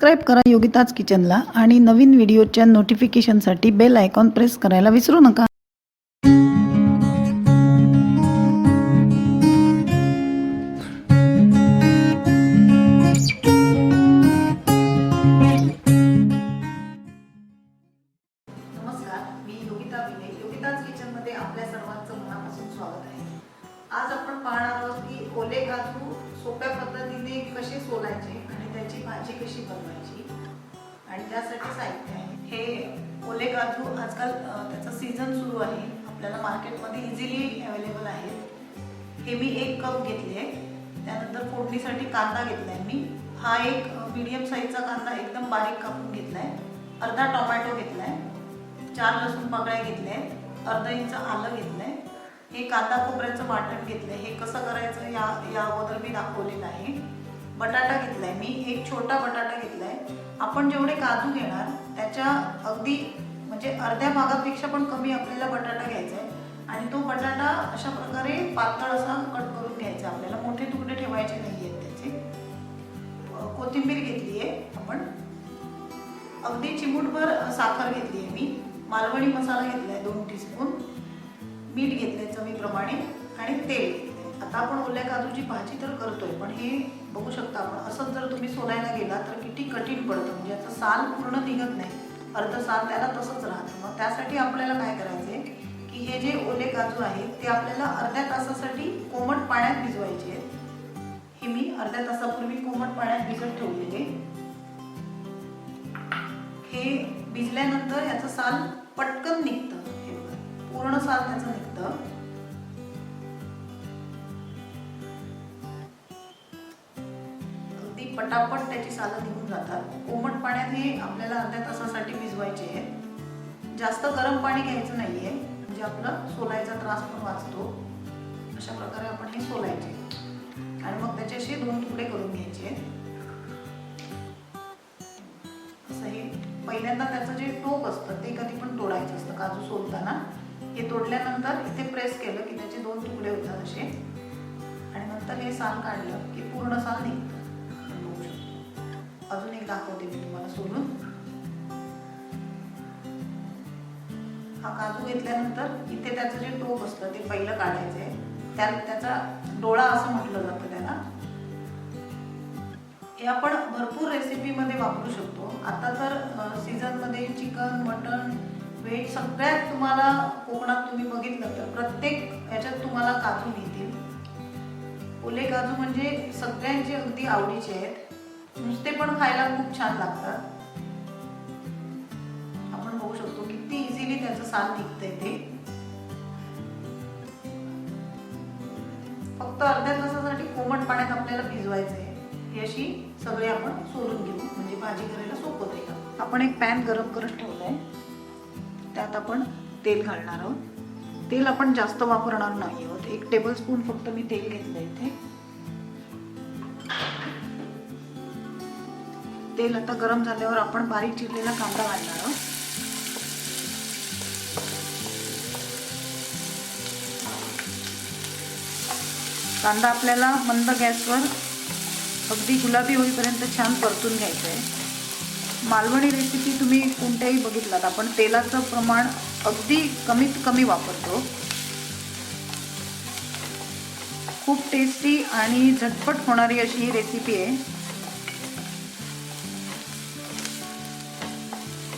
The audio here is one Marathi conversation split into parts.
सबस्क्राईब करा योगिताज किचनला आणि नवीन व्हिडिओच्या नोटिफिकेशनसाठी बेल आयकॉन प्रेस करायला विसरू नका. आज आपण पाहणार आहोत की ओले काजू सोप्या पद्धतीने कशी सोलायची आणि त्याची भाजी कशी बनवायची? आणि त्यासाठी साहित्य आहे. हे ओले काजू आजकाल त्याचं त्याचा सीझन सुरू आहे. आपल्याला मार्केटमध्ये इझिली अवेलेबल आहेत. हे मी एक कप घेतले आहे. त्यानंतर फोडणीसाठी कांदा घेतला आहे मी. हा एक मीडियम साईजचा कांदा एकदम बारीक कापून आहे अर्धा टोमॅटो घेतला आहे चार लसूण पाकळ्या घेतल्या आहेत. अर्धा इंच आलं घेतलं आहे हे कांदा खोबऱ्याचं वाटण घेतलंय. हे कसं करायचं या या अगोदर मी दाखवलेलं आहे बटाटा घेतलाय मी. एक छोटा बटाटा घेतलाय. आपण जेवढे काजू घेणार त्याच्या अगदी म्हणजे अर्ध्या भागापेक्षा पण कमी आपल्याला बटाटा घ्यायचा आहे आणि तो बटाटा अशा प्रकारे पातळ असा कट करून घ्यायचा आपल्याला. मोठे तुकडे ठेवायचे नाही आहेत त्याचे. कोथिंबीर घेतली आहे आपण. अगदी चिमूटभर साखर घेतली आहे मी. मालवणी मसाला घेतला आहे दोन टीस्पून मीठ घेतले चवीप्रमाणे आणि तेल. आता आपण ओल्या काजूची भाजी तर करतोय पण हे बघू शकता आपण असंच जर तुम्ही सोलायला गेला तर किती कठीण पडतं. म्हणजे याचं साल पूर्ण निघत नाही. अर्ध साल त्याला तसंच राहतं. मग त्यासाठी आपल्याला काय करायचंय की हे जे ओले काजू आहेत ते आपल्याला अर्ध्या तासासाठी कोमट पाण्यात भिजवायचे आहेत. हे मी अर्ध्या तासापूर्वी कोमट पाण्यात भिजत ठेवलेले. हे भिजल्यानंतर याचं साल पटकन निघतं. हे पूर्ण साल त्याचं निघतं. अगदी पटापट त्याची सालं निघून जातात. कोमट पाण्यात हे आपल्याला अर्ध्या तासासाठी भिजवायचे आहे जास्त गरम पाणी घ्यायचं नाहीये. म्हणजे आपला सोलायचा त्रास पण वाचतो. अशा प्रकारे आपण हे सोलायचे. आणि मग त्याचे असे दोन तुकडे करून घ्यायचे. असं हे पहिल्यांदा त्याचं जे टोक असतं ते कधी पण तोडायचं असतं. काजू सोलताना. हे तोडल्यानंतर इथे प्रेस केलं की त्याचे दोन तुकडे होतात असे. आणि नंतर हे साल काढलं की पूर्ण साल निघतं. अजून एक दाखवते मी तुम्हाला सोडून. हा काजू घेतल्यानंतर इथे त्याचं जे टोप असतं ते पहिलं काढायचं आहे त्या त्याचा डोळा असं म्हटलं जातं त्याला. हे आपण भरपूर रेसिपीमध्ये वापरू शकतो. आता तर सीझनमध्ये चिकन मटन व्हेज सगळ्यात तुम्हाला कोकणात तुम्ही बघितलं तर प्रत्येक ह्याच्यात तुम्हाला काजू मिळतील. ओले काजू म्हणजे सगळ्यांचे अगदी आवडीचे आहेत. नुसते पण खायला खूप छान लागतात. आपण बघू शकतो किती इझिली त्याचं साल निघतंय ते. फक्त अर्ध्या तासासाठी कोमट पाण्यात आपल्याला भिजवायचं आहे ही अशी सगळे आपण सोलून घेऊ. म्हणजे भाजी करायला सोपं जाईल. आपण एक पॅन गरम करत ठेवलंय. आपण तेल घालणार आहोत. तेल आपण जास्त वापरणार नाही आहोत. एक टेबल स्पून फक्त मी तेल घेतलं इथे. तेल आता गरम झाल्यावर आपण बारीक चिरलेला कांदा घालणार आहोत. कांदा आपल्याला मंद गॅसवर अगदी गुलाबी होईपर्यंत छान परतून घ्यायचं आहे मालवणी रेसिपी तुम्ही कोणत्याही बघितलात आपण तेलाचं प्रमाण अगदी कमीत कमी वापरतो. खूप टेस्टी आणि झटपट होणारी अशी ही रेसिपी आहे.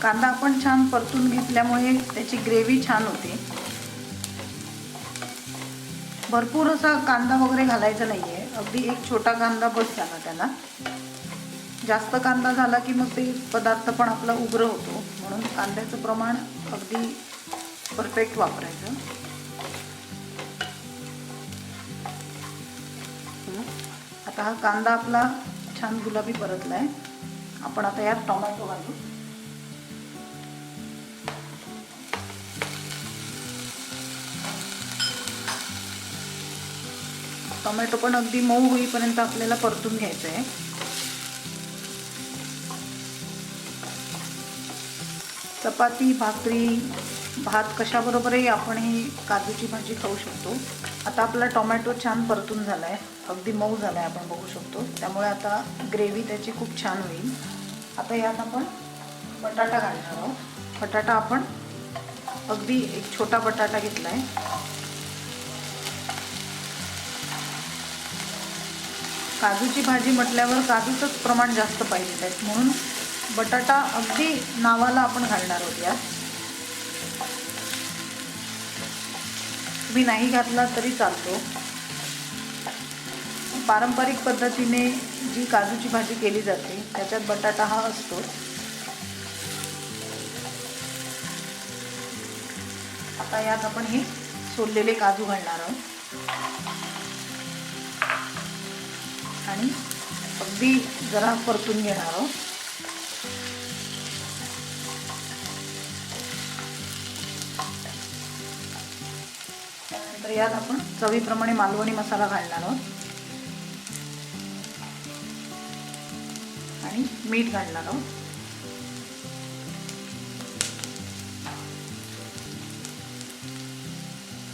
कांदा आपण छान परतून घेतल्यामुळे त्याची ग्रेव्ही छान होते. भरपूर असा कांदा वगैरे घालायचा नाहीये अगदी एक छोटा कांदा बस झाला त्याला. जास्त कांदा झाला की मग ते पदार्थ पण आपला उग्र होतो. म्हणून कांद्याचं प्रमाण अगदी परफेक्ट वापरायचं. आता हा कांदा आपला छान गुलाबी परतला आहे आपण आता यात टोमॅटो घालू. टोमॅटो पण अगदी मऊ होईपर्यंत आपल्याला परतून घ्यायचं आहे चपाती भाकरी भात कशाबरोबरही आपण ही काजूची भाजी खाऊ शकतो. आता आपला टोमॅटो छान परतून झाला आहे अगदी मऊ झाला आहे आपण बघू शकतो. त्यामुळे आता ग्रेव्ही त्याची खूप छान होईल. आता यात आपण बटाटा घालणार आहोत. बटाटा आपण अगदी एक छोटा बटाटा घेतला आहे काजूची भाजी म्हटल्यावर काजूचंच प्रमाण जास्त पाहिजे आहेत म्हणून बटाटा अगदी नावाला आपण घालणार आहोत यात. तुम्ही नाही घातला तरी चालतो. पारंपरिक पद्धतीने जी काजूची भाजी केली जाते त्याच्यात बटाटा हा असतो. आता यात आपण हे सोललेले काजू घालणार आहोत. आणि अगदी जरा परतून घेणार आहोत. यात आपण चवीप्रमाणे मालवणी मसाला घालणार आहोत. आणि मीठ घालणार आहोत.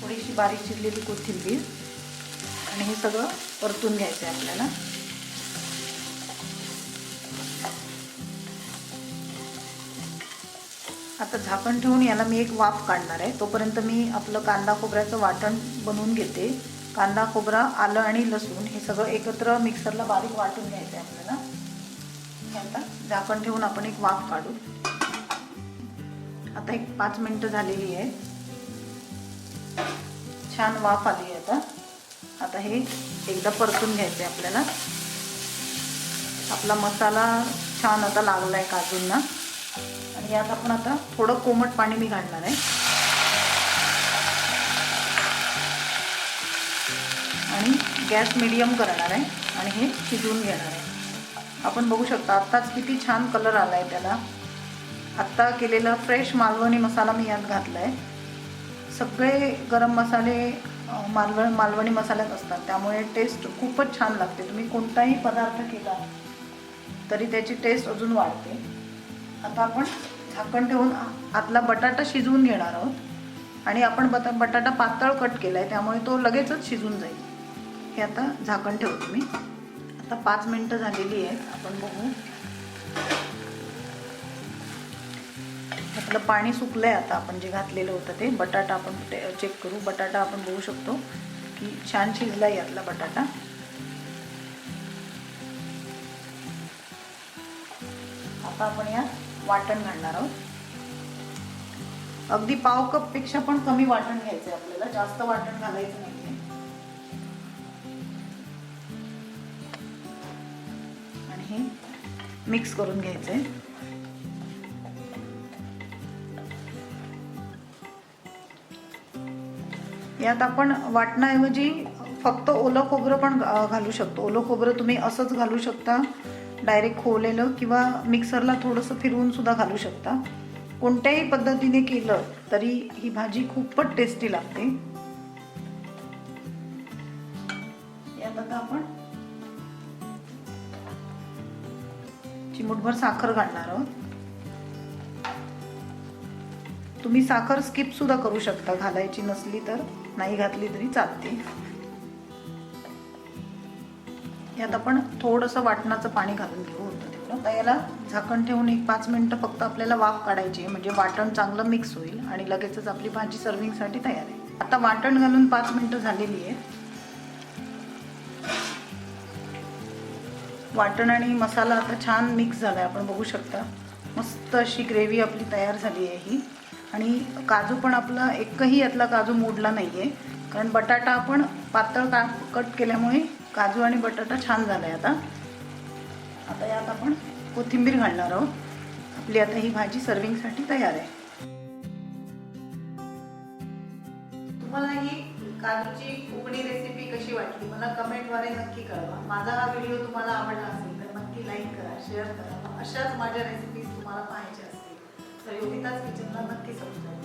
थोडीशी बारीक चिरलेली कोथिंबीर. आणि हे सगळं परतून घ्यायचं आहे आपल्याला. आता झाकण ठेवून याला मी एक वाफ काढणार आहे. तोपर्यंत मी आपलं कांदा खोबऱ्याचं वाटण बनवून घेते. कांदा खोबरा आलं आणि लसूण हे सगळं एकत्र मिक्सरला बारीक वाटून घ्यायचं आहे आपल्याला. आता झाकण ठेवून आपण एक वाफ काढू. आता एक पाच मिनटं झालेली आहे. छान वाफ आली आहे आता. आता हे एकदा परतून घ्यायचं आहे आपल्याला. आपला मसाला छान आता लागला आहे काजूंना. आणि यात आपण आता थोडं कोमट पाणी मी घालणार आहे. आणि गॅस मिडियम करणार आहे आणि हे शिजवून घेणार आहे. आपण बघू शकता आत्ताच किती छान कलर आला आहे त्याला. आत्ता केलेला फ्रेश मालवणी मसाला मी यात घातला आहे सगळे गरम मसाले मालव मालवणी मसाल्यात असतात. त्यामुळे टेस्ट खूपच छान लागते. तुम्ही कोणताही पदार्थ केला तरी त्याची टेस्ट अजून वाढते. आता आपण झाकण ठेवून आतला बटाटा शिजवून घेणार आहोत. आणि आपण बटा बटाटा पातळ कट केला आहे त्यामुळे तो लगेचच शिजून जाईल. हे आता झाकण ठेवतो मी. आता पाच मिनटं झालेली आहेत. आपण बघू. आपलं पाणी सुकलं आहे आता आपण जे घातलेलं होतं ते. बटाटा आपण चेक करू. बटाटा आपण बघू शकतो की छान शिजला आहे यातला बटाटा. आता आपण यात वाटण घालणार आहोत. अगदी पाव कपपेक्षा पण कमी वाटण घ्यायचंय आपल्याला. जास्त वाटण घालायचं नाही आणि हे मिक्स करून घ्यायचंय. यात आपण वाटण्याऐवजी फक्त ओलं खोबरं पण घालू शकतो. ओलं खोबरं तुम्ही असंच घालू शकता. डायरेक्ट खोवलेलं किंवा मिक्सरला थोडंसं फिरवून सुद्धा घालू शकता. कोणत्याही पद्धतीने केलं तरी ही भाजी खूपच टेस्टी लागते. यात आता आपण चिमूटभर साखर घालणार आहोत. तुम्ही साखर स्किप सुद्धा करू शकता घालायची नसली तर नाही घातली तरी चालते. यात आपण थोडंसं वाटणाचं पाणी घालून घेऊ होतं तेवढं आता याला झाकण ठेवून एक पाच मिनटं फक्त आपल्याला वाफ काढायची आहे. म्हणजे वाटण चांगलं मिक्स होईल आणि लगेचच आपली भाजी सर्विंगसाठी तयार आहे. आता वाटण घालून पाच मिनटं झालेली आहे. वाटण आणि मसाला आता छान मिक्स झाला आहे आपण बघू शकता. मस्त अशी ग्रेव्ही आपली तयार झाली आहे ही. आणि काजू पण आपला एकही यातला काजू मोडला नाही आहे कारण बटाटा आपण पातळ का कट केल्यामुळे काजू आणि बटाटा छान झाला आहे आता. आता यात आपण कोथिंबीर घालणार आहोत. आपली आता ही भाजी सर्विंगसाठी तयार आहे. तुम्हाला ही काजूची उकडी रेसिपी कशी वाटली? मला कमेंटद्वारे नक्की कळवा. माझा हा व्हिडिओ तुम्हाला आवडला असेल तर नक्की लाईक करा शेअर करा. अशाच माझ्या रेसिपीज तुम्हाला पाहायच्या असतील. तर योगिताच किचनला नक्की समजा